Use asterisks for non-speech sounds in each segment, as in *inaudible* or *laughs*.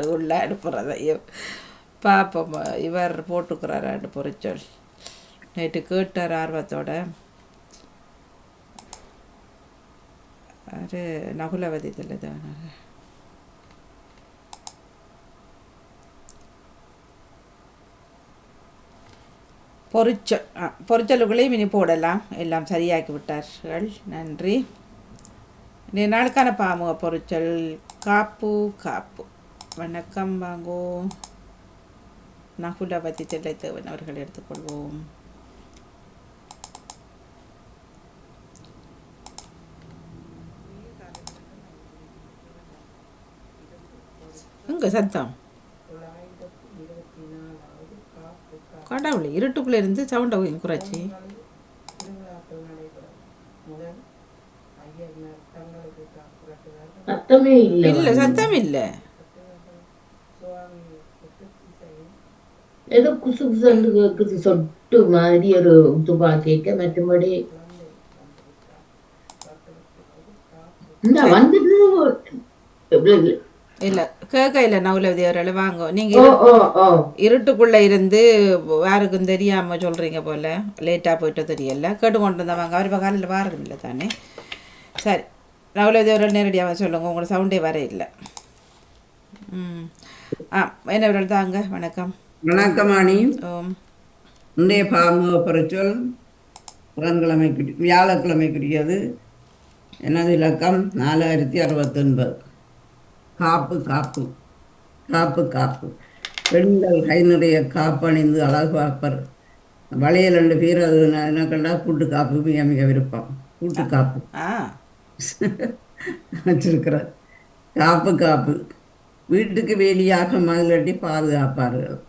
உள்ள அனுப்புகிறதையும் பார்ப்போம் இவர் போட்டுக்கிறாரான்னு பொறிச்சொல். நேற்று கேட்டார் ஆர்வத்தோட. அது நகுலவதி தான் பொறிச்சொல் ஆ இனி போடலாம். எல்லாம் சரியாக்கி விட்டார்கள். நன்றி. நாளுக்கான பாமுக பொறிச்சொல். காப்பு காப்பு. வணக்கம் வாங்கோ. நகுலவதி தில்லைத்தேவன் அவர்கள் எடுத்துக்கொள்வோம். எங்க சத்தம்? கடவுளை இருட்டுக்குள்ளே இருந்து சவுண்டை குறைச்சி சத்தமே இல்லை. இல்லை சத்தம் இல்லை. ஏதோ குசு குசு கேக்குது சொட்டு மாதிரி ஒரு துபா கேட்க மற்றபடி. இந்த வந்துட்டு இல்லை கேட்க இல்லை நவுலவதி அவர்கள் வாங்க. ஓ இருட்டுக்குள்ளே இருந்து யாருக்கும் தெரியாமல் சொல்கிறீங்க போல். லேட்டாக போயிட்டு தெரியல. கேட்டு கொண்டு வந்தவங்க அவர் இப்போ காலையில் வாரதும் இல்லை தானே. சரி. நவலதி அவர்கள் நேரடியாக சொல்லுங்கள் உங்களோட சவுண்டே வர இல்லை. ம். ஆ என்னவர்கள் தாங்க? வணக்கம். வணக்கமாணி. ஓம். இன்றைய பாமுக பரிச்சொல் புதன்கிழமைக்கு வியாழக்கிழமைக்குரியது எனது இலக்கம்? நாலாயிரத்தி அறுபத்தொன்பது. காப்பு காப்பு காப்பு காப்பு. பெண்கள் கை நிறைய காப்பணிந்து அழகு பார்ப்பர். வளையல் ரெண்டு பேர் அது என்ன கண்டா கூட்டு காப்பு மிக மிக விருப்பம். கூட்டு காப்பு. வச்சிருக்கிறார். காப்பு காப்பு. வீட்டுக்கு வேலியாக மதிலட்டி பாதுகாப்பார்கள்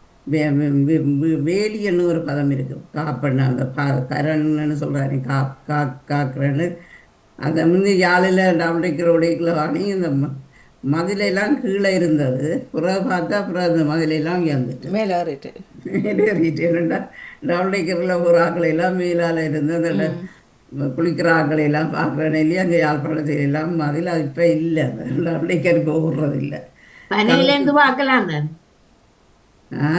வேலின்னு ஒரு பதம் இருக்கு. காப்பண்ண அந்த ப கரன்னு சொல்கிறாரு கா கா காக்கிறேன்னு அதை முந்தி யாழில் டபுளைக்கிற உடைக்கில் வாங்கி இந்த மதிலெல்லாம் கீழே இருந்தது. புறவை பார்த்தா அப்புறம் அந்த மதிலெல்லாம் உயர்ந்துட்டு மேலே ஏறிட்டு. ஏறிட்டேன்டா டவுன்லைக்கரில் ஒரு ஆக்களை எல்லாம் மேலால் இருந்து அந்த குளிக்கிற ஆக்களை எல்லாம் பார்க்குறேன் இல்லையா அங்கே யாழ்ப்பாணத்தில் எல்லாம் அதில் அது இப்போ இல்லை. அந்த டவுன்லைக்கர் இப்போ விடுறது இல்லை பனையில இருந்து பார்க்கலாம். தான் ஆ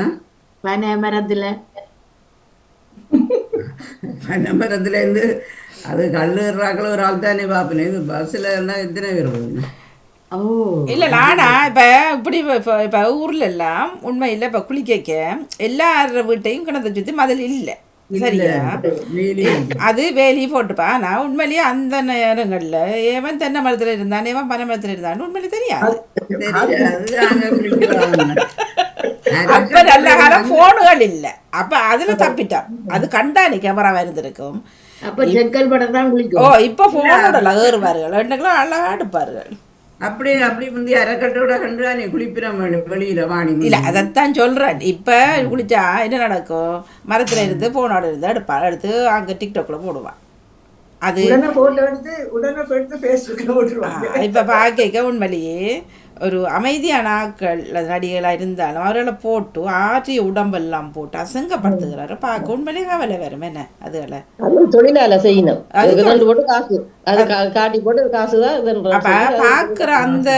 பனை மரத்துல பனமரத்துலேருந்து அது கல்லுறாக்களை ஒரு ஆள் தானே பார்ப்பேன் இது பஸ்ஸில் இருந்தால் எத்தனை பேர் போகுது ஓ. இல்லை நானா இப்போ இப்படி இப்போ இப்போ ஊரில் எல்லாம் உண்மையில் இப்போ குளிக்க எல்லார வீட்டையும் கிணத்தை சுற்றி மதில் இல்லை. சரியா? வேலி அது வேலி போட்டுப்பா. நான் உண்மையிலேயே அந்த நேரங்களில் ஏவன் தென்னை மரத்தில் இருந்தான் ஏவன் பனை மரத்தில் இருந்தான்னு உண்மையிலே தெரியாது. அப்ப நல்ல காலம் போனுகள் இல்ல அப்ப அதுல தப்பிட்டான் அது கண்டானி கேமரா இருந்திருக்கும் அப்ப செக்கல் படம் தான் ஓ இப்ப போனோட ஏறுவார்கள் ரெண்டுக்கெல்லாம் அழகா எடுப்பார்கள் அப்படி அப்படி முந்தி அரைக்கட்டோட கண்டு நீ குளிப்பிடம் வெளியில் வாணி இல்ல அதைத்தான் சொல்றேன் இப்ப குளிச்சா என்ன நடக்கும் மரத்துல இருந்து போனோட இருந்து எடுப்பான் எடுத்து அங்க டிக்டாக்ல போடுவான் அது உடனே போட்டோ எடுத்து உடனே எடுத்து ஃபேஸ்புக்கில் போட்டுருவாங்க ஆ, இப்ப பார்க்க உண்மையிலேயே ஒரு அமைதியான ஆட்கள் அது நடிகளா இருந்தாலும் அவர்களை போட்டு ஆற்றிய உடம்பெல்லாம் போட்டு அசங்கப்படுத்துகிறாரு. பார்க்க உண்மையிலேயே கவலை வரும். என்ன? அதுகளை? அது தொழிலால செய்யணும். காட்டி போட்டு காசு தான் பார்க்குற அந்த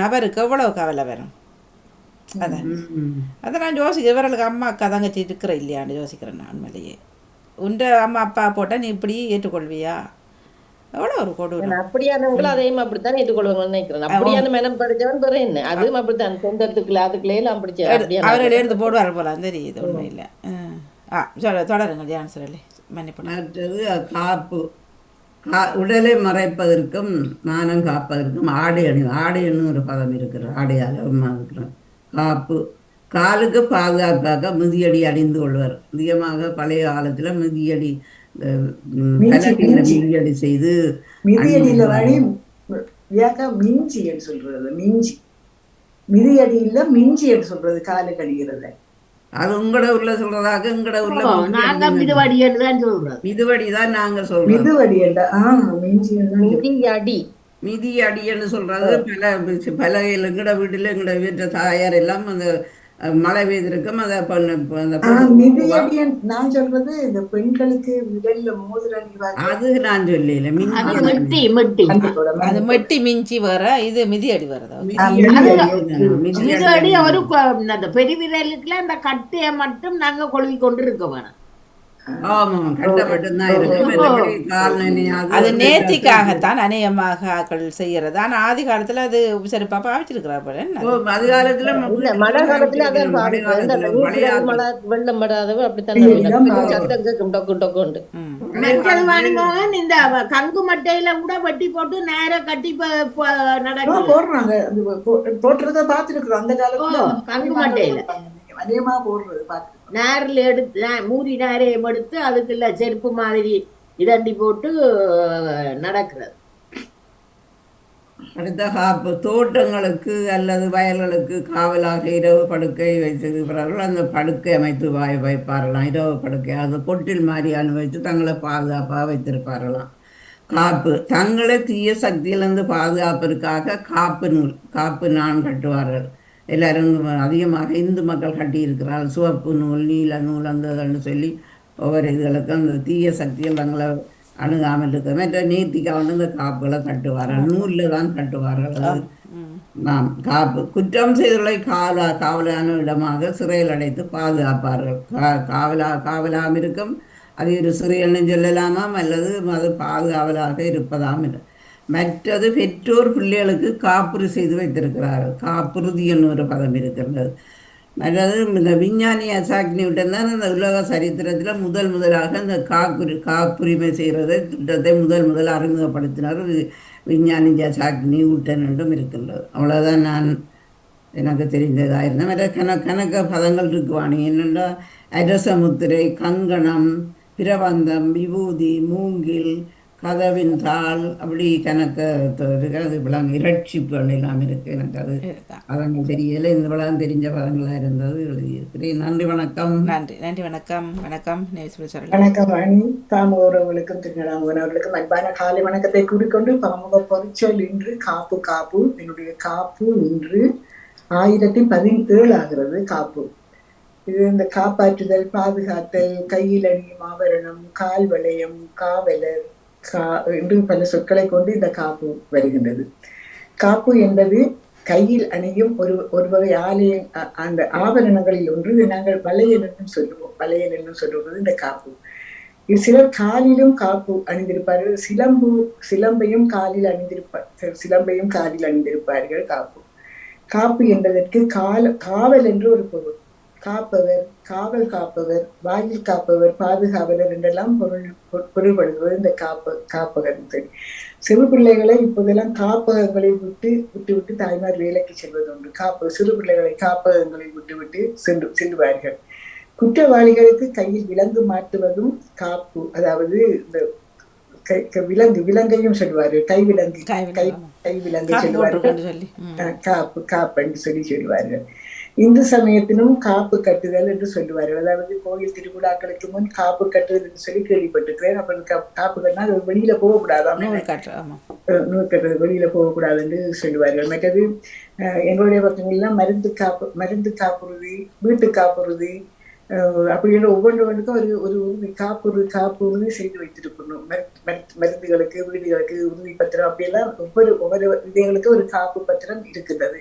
நபருக்கு எவ்வளவு கவலை வரும்? அதான். அதை நான் யோசிக்கிறேன். இவர்களுக்கு அம்மா அக்கா தங்கச்சி இருக்கிற இல்லையான்னு யோசிக்கிறேன் நான் உண்மையிலேயே. உண்ட அம்மா அப்பா போட்டால் நீ இப்படி ஏற்றுக்கொள்வியா? எவ்வளோ ஒரு கொடூரம்? அப்படியானவங்களும் அதையும் அப்படித்தான் ஏற்றுக்கொள்வாங்கன்னு நினைக்கிறேன் அப்படியான மனம் படிச்சவன் பிற என்ன? அதுவும் அப்படித்தான். சொந்தத்துக்குள்ள அதுக்குள்ளே எல்லாம் பிடிச்ச அவர்கள் எடுத்து போடுவார் போல தெரியுது உண்மையில். ஆ. சொல்ல தொடருங்க தியானம் சொல்லி மன்னிப்பு காப்பு. கா உடலை மறைப்பதற்கும் மானம் காப்பதற்கும் ஆடை அணி ஆடைன்னு ஒரு பதம் இருக்கிறது ஆடையாக இருக்கிறோம் காப்பு. காலுக்கு பாதுகாப்பாக மிதியடி அணிந்து கொள்வர். அதிகமாக பழைய காலத்தில் மிதியடி மிதியடி செய்து மிதியடியில வாடி வியாக்கா மிஞ்சி என்று சொல்றது மிஞ்சி. மிதியடியில மிஞ்சி என்று சொல்றது காலுக்கு அடிக்கிறது அது உங்களோட ஊர்ல சொல்றதாக எங்களோட ஊர்ல நாங்க மிதுவாடின்னு தான் சொல்றோம் மிதுவடி தான் நாங்க சொல்றோம். மிதுவடி என்ற ஆ மிஞ்சி மிதி அடி மிதி அடின்னு சொல்றது பல பலகையில் எங்கட வீட்டில் எங்கட வீட்டு தாயார் எல்லாம் அந்த மழை பெய்திருக்கும் அதை நான் சொல்றது இந்த பெண்களுக்கு விரல்ல மோதிர அணிவாங்க அது நான் சொல்லல மெட்டி மெட்டி. அது மெட்டி மிஞ்சி வர இது மிதியடி வரதா? மிதியடி ஒரு கொ- அந்த பெரிய விரலுக்குள்ள அந்த கட்டையை மட்டும் நாங்க கொழுவி கொண்டு இருக்க வேணும். அது நேர்த்திக்காகத்தான் அநேகமாக ஆக்கள் செய்யறது. ஆனா ஆதி காலத்துல அது சிறப்பா பாவிச்சிருக்கிறார் போல. என்ன? ஓ, அது காலத்துல மழை காலத்துல வெள்ளம் படாதவ அப்படித்தான் சத்தம் கேட்கும் டொக்கு டொக்குண்டு இந்த கங்கு மட்டையில கூட வெட்டி போட்டு நேரா கட்டி நடக்கும் போடுறாங்க. போட்டுறத பாத்துருக்குறோம் அந்த காலத்துல கங்கு மட்டையில. அதிகமா போடுறது பாத்து நேரில் எடுத்து மூடி நேரையும் எடுத்து அதுக்குள்ள செருப்பு மாதிரி இதண்டி போட்டு நடக்கிறது. அடுத்த காப்பு தோட்டங்களுக்கு அல்லது வயல்களுக்கு காவலாக இரவு படுக்கை வைத்திருக்கிறார்கள். அந்த படுக்கை அமைத்து வாய் வைப்பார்களாம். இரவு படுக்கை அது கொட்டில் மாதிரி அனுபவித்து தங்களை பாதுகாப்பாக வைத்திருப்பார்களாம். காப்பு தங்களை தீய சக்தியிலிருந்து பாதுகாப்பிற்காக காப்பு நூல் காப்பு நான் கட்டுவார்கள். எல்லாரும் அதிகமாக இந்து மக்கள் கட்டியிருக்கிறார்கள். சிவப்பு நூல் நீல நூல் அந்த இதுன்னு சொல்லி ஒவ்வொரு இதுகளுக்கும் அந்த தீய சக்திகள் தங்களை அணுகாமல் இருக்க மற்ற நீர்த்திக்காக வந்து இந்த காப்புகளை கட்டுவார்கள். நூலில் தான் கட்டுவார்கள். அது ம். ஆம் காப்பு குற்றம் செய்தவர்களை காவலா காவலான இடமாக சிறையில் அடைத்து பாதுகாப்பார்கள். கா காவலா காவலாம் இருக்கும் அது ஒரு சிறையல்னு சொல்லலாமாம் அல்லது அது பாதுகாவலாக இருப்பதாம் இல்லை மற்றது பெற்றோர் பிள்ளைகளுக்கு காப்புறு செய்து வைத்திருக்கிறார்கள். காப்புறுதி என்று ஒரு பதம் இருக்கிறது. மற்றது இந்த விஞ்ஞானி அசாக் தான் இந்த உலக சரித்திரத்தில் முதல் முதலாக இந்த காப்புரி காப்புரிமை செய்கிறதை திட்டத்தை முதல் முதல் அறிமுகப்படுத்தினார் வி- விஞ்ஞானி ஜசாக்னி ஊட்டன் என்றும் இருக்கின்றது. அவ்வளோதான் நான் எனக்கு தெரிந்ததாக இருந்தேன் மற்ற கண கணக்க பதங்கள் இருக்குவாணி. என்னென்னா அரசமுத்திரை கங்கணம் பிரபந்தம் விபூதி மூங்கில் கதவின் தாள் அப்படி கணக்க த- இருக்கு அது விளங்கு இரட்சிப்புகள் எல்லாம் இருக்கு எனக்கு அது. பதங்கள் தெரியல. இந்த படம் தெரிஞ்ச பதங்களாக இருந்தது. எழுதியிருக்கிறேன். நன்றி வணக்கம். நன்றி. நன்றி வணக்கம். வணக்கம். வணக்கம். வாணி பாமுக உறவுகளுக்கும் திருநடாமுகன் அவர்களுக்கும் அன்பான காலை வணக்கத்தை கூறிக்கொண்டு பாமுக பொறிச்சொல் இன்று காப்பு காப்பு. என்னுடைய காப்பு இன்று ஆயிரத்தி பதினேழு ஆகிறது. காப்பு. இது இந்த காப்பாற்றுதல் பாதுகாத்தல் கையில் அணியும் ஆபரணம் கால் வளையம் காவலர் கா என்று பல சொற்களை கொண்டு இந்த காப்பு வருகின்றது. காப்பு என்பது கையில் அணியும் ஒரு ஒரு வகை ஆலய அந்த ஆபரணங்களில் ஒன்று. நாங்கள் வளையல் என்றும் சொல்லுவோம். வளையல் என்றும் சொல்லுவது இந்த காப்பு. இது சிலர் காலிலும் காப்பு அணிந்திருப்பார்கள். சிலம்பு சிலம்பையும் காலில் அணிந்திருப்பார் சிலம்பையும் காலில் அணிந்திருப்பார்கள் காப்பு. காப்பு என்பதற்கு கால காவல் என்று ஒரு பொருள். காப்பவர் காவல் காப்பவர் வாயில் காப்பவர் பாதுகாவலர் என்றெல்லாம் பொருள் பொ- பொருள்படுத்துவது இந்த காப்பு காப்பகர் சரி சிறு பிள்ளைகளை இப்போதெல்லாம் காப்பகங்களில் விட்டு விட்டு விட்டு தாய்மார் வேலைக்கு செல்வது உண்டு காப்பு சிறு பிள்ளைகளை காப்பகங்களில் விட்டு விட்டு சென்று செல்வார்கள். குற்றவாளிகளுக்கு கையில் விலங்கு மாட்டுவதும் காப்பு அதாவது இந்த கை க- விலங்கு விலங்கையும் சொல்வார்கள். கை விலங்கு கை கை விலங்கு சொல்வார்கள். காப்பு காப்பு என்று சொல்லி சொல்லுவார்கள் இந்து சமயத்திலும் காப்பு கட்டுதல் என்று சொல்லுவார்கள் அதாவது கோயில் திருவிழாக்களுக்கு முன் காப்பு கட்டுதல் என்று சொல்லி கேள்விப்பட்டிருக்கிறேன். அப்ப இந்த கா- காப்பு கட்டினா அது வெளியில போகக்கூடாது நூல் கட்டுறது வெளியில போகக்கூடாது என்று சொல்லுவார்கள். மற்றது எங்களுடைய பக்கங்கள்லாம் மருந்து காப்பு மருந்து காப்புறுதி வீட்டு காப்புறுதி அப்படின்னு ஒவ்வொன்றுக்கும் ஒரு ஒரு உறுதி காப்புறுதி காப்புறுதி செய்து வைத்திருக்கணும். மரு- மரு- மருந்துகளுக்கு வீடுகளுக்கு உறுதி பத்திரம் அப்படியெல்லாம் ஒவ்வொரு ஒவ்வொரு இதுகளுக்கு ஒரு காப்பு பத்திரம் இருக்கிறது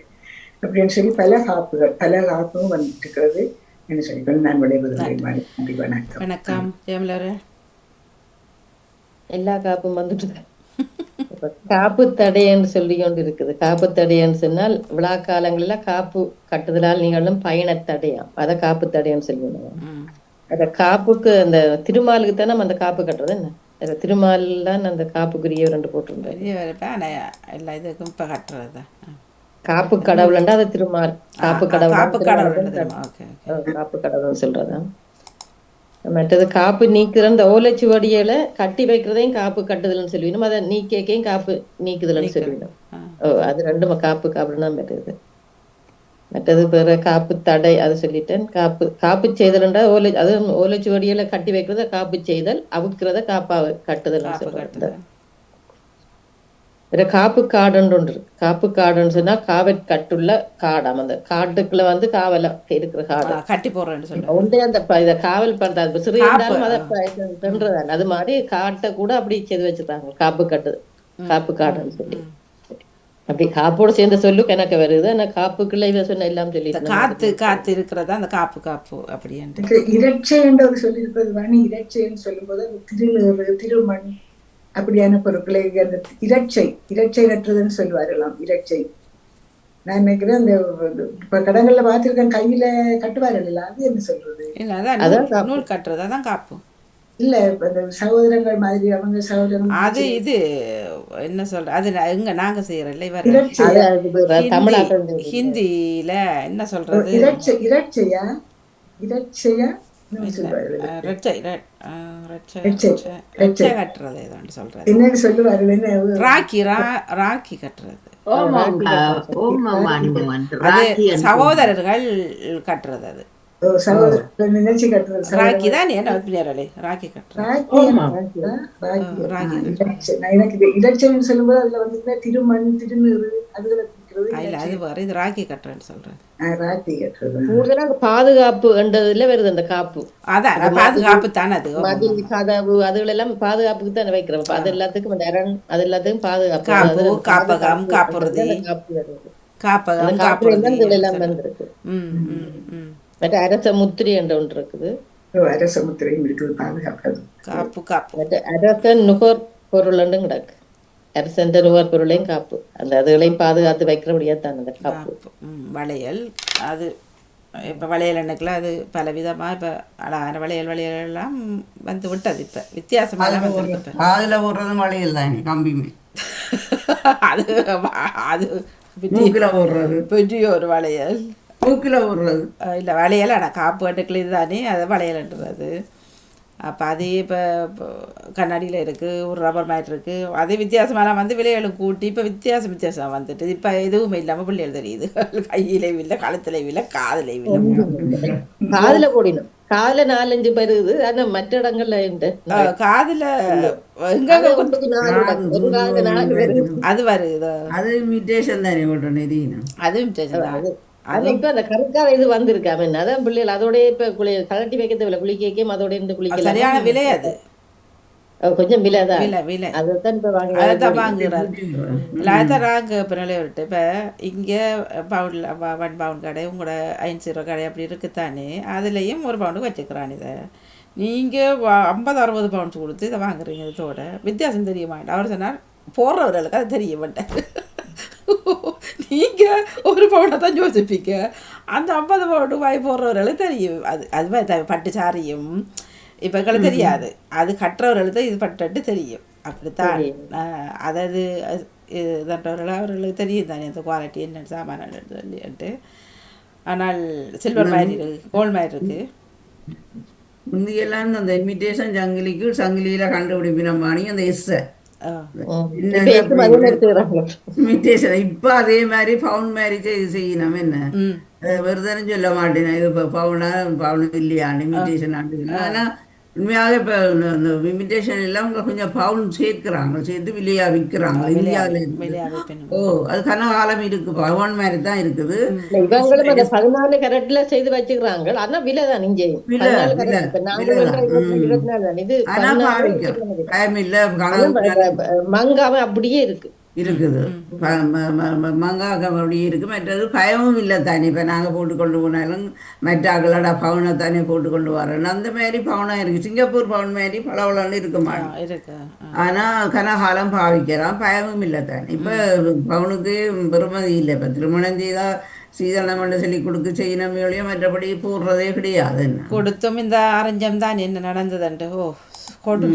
அப்படின்னு சொல்லி பல காப்புகள் பல காப்பும் வந்துட்டு இருக்கிறது என்று சொல்லி நான் விளைவுகளை நன்றி. வணக்கம். வணக்கம். எல்லா காப்பும் வந்துட்டு காப்பு தடையன்னு சொல்லி கொண்டு இருக்குது. காப்பு தடையன்னு சொன்னால் விழா காலங்கள்ல காப்பு கட்டுதலால் நிகழும் பயண தடையாம் அதை காப்பு தடையன்னு சொல்லுவாங்க ம். அந்த காப்புக்கு அந்த திருமாலுக்கு தானே நம்ம அந்த காப்பு கட்டுறது என்ன? அந்த திருமால் தான் அந்த காப்புக்குரிய ரெண்டு எல்லா இதுக்கும் இப்போ கட்டுறது காப்பு கடவுள்ண்டா அது திருமால் காப்பு கடவுள் காப்பு கடவுள் காப்பு கடவுள்னு சொல்றதா? மற்றது காப்பு நீக்குற இந்த ஓலைச்சுவடியில கட்டி வைக்கிறதையும் காப்பு கட்டுதல்னு சொல்லிடணும். அதை நீக்கையும் காப்பு நீக்குதல்னு சொல்லிடணும். ஆ. ஓ அது ரெண்டும் காப்பு காப்புன்னு தான் வருது மற்றது வேற காப்பு தடை அது சொல்லிட்டேன். காப்பு காப்பு செய்தல்ன்றா ஓலை அது ஓலைச்சுவடியில கட்டி வைக்கிறத காப்பு செய்தல் அவுக்கிறத காப்பா கட்டுதல்னு காப்பு வேற காப்பு காடுன்னு ஒன்று இருக்கு. காப்பு காடுன்னு சொன்னா காவற்கட்டுள்ள காடாம் அந்த காட்டுக்குள்ள வந்து காவல இருக்கிற காடு. கட்டி போடுறேன்னு ஒன்றே அந்த இத காவல் பண்றது அது சிறு இருந்தாலும் அதை மாதிரி காட்டை கூட அப்படி செய்து வச்சிருக்காங்க. காப்பு கட்டு காப்பு காடுன்னு சொல்லி. அப்படி காப்போட சேர்ந்த சொல்லு கணக்கு வருது. ஆனா காப்புக்குள்ள இவ சொன்ன எல்லாம் சொல்லி காத்து காத்து இருக்கிறதா? அந்த காப்பு காப்பு அப்படின்ட்டு. எனக்கு இறைச்சை என்று சொல்லி இருக்கிறது வாணி இறைச்சைன்னு சொல்லும்போது திருநீறு திருமண். அப்படியான பொருட்களை அந்த இறைச்சை இறைச்சை கட்டுறதுன்னு சொல்லுவார்களாம் இறைச்சை. நான் நினைக்கிறேன் அந்த இப்ப கடங்கள்ல பார்த்திருக்கேன் கையில கட்டுவார்கள் அது என்ன சொல்றது? இல்ல அதான் நூல்- கட்டுறது அதான் காப்பு. இல்ல இப்ப இந்த சகோதரங்கள் மாதிரி அவங்க சகோதரன் அது இது என்ன சொல்ற அது எங்க நாங்க செய்யறோம்ல இவர் ஹிந்தியில என்ன சொல்றது? இறைச்சை இறைச்சையா? இறைச்சையா? என்னன்னு சொல்லுவார்கள் அஹ், ரெட்டை ரெ- அஹ், ரெட்டை ரெட்டை. ரெட்டை ரெட்டை கட்டுறது ஏதாண்டு சொல்றது. என்னன்னு சொல்லுவார்கள் என்ன ராக்கி ரா ராக்கி கட்டுறது. சகோதரர்கள் கட்டுறது அது நினைச்சு கட்டுறது ராக்கி தான் என்ன பிள்ளையாரே ராக்கி கட்டுறது ராக்கி ராக்கி ராக்கி இறைச்சை. நான் எனக்கு இறைச்சைன்னு சொல்லும்போது அதுல வந்து திருமண் திருநீறு அதுகளை இல்ல அது வேற இது ராக்கி கட்டுறேன்னு ராக்கி கட்டுறது. கூடுதலா பாதுகாப்பு என்றதுல வருது அந்த காப்பு. அதான் பாதுகாப்பு தானே அது? மதில் கதவு அதுகள் எல்லாம் பாதுகாப்புக்கு தானே வைக்கிறோம். அது எல்லாத்துக்கும் அந்த அரண் அது எல்லாத்துக்கும் பாதுகாப்பு. காப்பு, காப்பகம், காப்புறுதி. காப்பகம் காப்புறுதி எல்லாம் வந்திருக்கு. ம் ம் ம். மற்ற அரச முத்திரை என்ற ஒன்று இருக்குது. காப்பு காப்பு. மற்ற அரச நுகர் பொருள்னு கிடக்கு. அரசந்த நுகர் பொருளையும் காப்பு. அந்த அதுகளையும் பாதுகாத்து வைக்கிறபடியா தான் அந்த காப்பு. வளையல். அது இப்போ வளையல் எண்ணெய்க்குலாம் அது பல விதமாக இப்போ அழகான வளையல் வளையல் எல்லாம் வந்து விட்டது இப்போ. வித்தியாசமாக காதுல போடுறது மழையில் தானே கம்பிமே *laughs* அது அது மூக்கில் போடுறது பெரிய ஒரு வளையல். மூக்கில் போடுறது இல்லை வளையல் ஆனால் காப்பு கட்டுக்கள் இதுதானே அது வளையல்ன்றது அப்போ அதே இப்போ கண்ணாடியில் இருக்குது ஒரு ரப்பர் மேட் இருக்குது அதே வித்தியாசமெல்லாம் வந்து விலைகளும் கூட்டி இப்போ வித்தியாசம் வித்தியாசம் வந்துட்டு. இப்போ எதுவுமே இல்லாமல் பிள்ளைகள் தெரியுது. *laughs* கையிலையும் இல்லை கழுத்துலையும் இல்லை காதுலையும் இல்லை காதுல போடினோம் காதுல நாலஞ்சு பெருகுது ஆனா மற்ற இடங்கள்ல இந்த காதுல அது வருது? அது இமிட்டேஷன் தானே நெறியினம் அதுவும் சரிதான் அது இப்ப அந்த இது வந்திருக்காம என்ன அதான் பிள்ளைகள் அதோட இப்ப குளி கலட்டி வைக்க தேவையில்ல குளிக்கைக்கும் அதோட இருந்து அது குளிக்கலாம். சரியான விலை அது. கொஞ்சம் விலை விலை அதைத்தான் இப்ப வாங்கி அதைத்தான் வாங்குறாரு. அதான் நாங்கள் இப்போ நிலையிட்டு இப்போ இங்கே பவுனில் ஒன் பவுன் கடை உங்களோட ஐந்து ரூபா கடை அப்படி இருக்குத்தானே அதுலேயும் ஒரு பவுனுக்கு வச்சுக்கிறான் இதை. நீங்கள் ஐம்பது அறுபது பவுன்ஸ் கொடுத்து இதை வாங்குறீங்க இதோட. வித்தியாசம் தெரிய மாட்டேன் அவர் சொன்னார் போடுறவர்களுக்கு அது தெரிய மாட்டேன் *laughs* நீங்கள் ஒரு பவுனை தான் யோசிப்பீங்க. அந்த ஐம்பது பவுன் வாய் போடுறவர்களுக்கு தெரியும். அது அது மாதிரி பட்டு சாரியும் இப்போ தெரியாது. அது கட்டுறவர்களுக்கு தான் இது பட்டு தெரியும். அப்படித்தான். அதாவது அது- இதுன்றவர்கள் அவர்களுக்கு தெரியும் தானே இந்த குவாலிட்டி என்ன சாமான சொல்லிட்டு. ஆனால் சில்வர் மாதிரி இருக்கு கோல்ட் மாதிரி இருக்கு. முந்தியெல்லாம் அந்த இமிட்டேஷன் சங்கிலிக்கு சங்கிலியில கண்டுபிடிப்பின பாணி அந்த எஸ்ஸை இப்ப அதே மாதிரி செய்றாங்க. இமிட்டேஷன் இப்போ அதே மாதிரி பவுன் மாதிரி செய்து செய்யணும். என்ன? ம். வெறுதானே சொல்ல மாட்டேன். இது பவுனா பவுன் இல்லையான்னு இமிட்டேஷன் ஆண்டு ஆனால் உண்மையாக இப்போ இந்த இமிட்டேஷன் எல்லாம் கொஞ்சம் பவுன் சேர்க்கிறாங்க. சேர்த்து விலையா விற்கிறாங்க இந்தியாவில் ஓ அது கனகாலம் இருக்கு. பவுன் மாதிரி தான் இருக்குது. இவங்களும் அந்த பதினாலு கரட்ல செய்து வச்சுக்கிறாங்க. ஆனா விலை தான் தான். இது மங்காம அப்படியே இருக்கு. இருக்குது. ப- ம- ம- ம- மங்காக்க அப்படி இருக்கு. மற்றது பயமும் இல்லை தானே. இப்போ நாங்கள் போட்டு கொண்டு போனாலும் மற்ற அகலடா பவுனை தானே போட்டு கொண்டு வரணும். அந்த மாதிரி பவுனாக இருக்குது சிங்கப்பூர் பவுன் மாதிரி பளபளன்னு இருக்க மாட்டோம். ஆனால் கனகாலம் பாவிக்கலாம் பயமும் இல்லை தானே. இப்போ பவுனுக்கு பெருமதி இல்லை. இப்போ திருமணம் செய்தால் சீதனம் பண்ண சொல்லி கொடுக்க செய்யணும் மற்றபடி போடுறதே கிடையாது. கொடுத்தும் இந்த அரஞ்சம் தான். என்ன நடந்ததுண்டு ஓ கொடுமை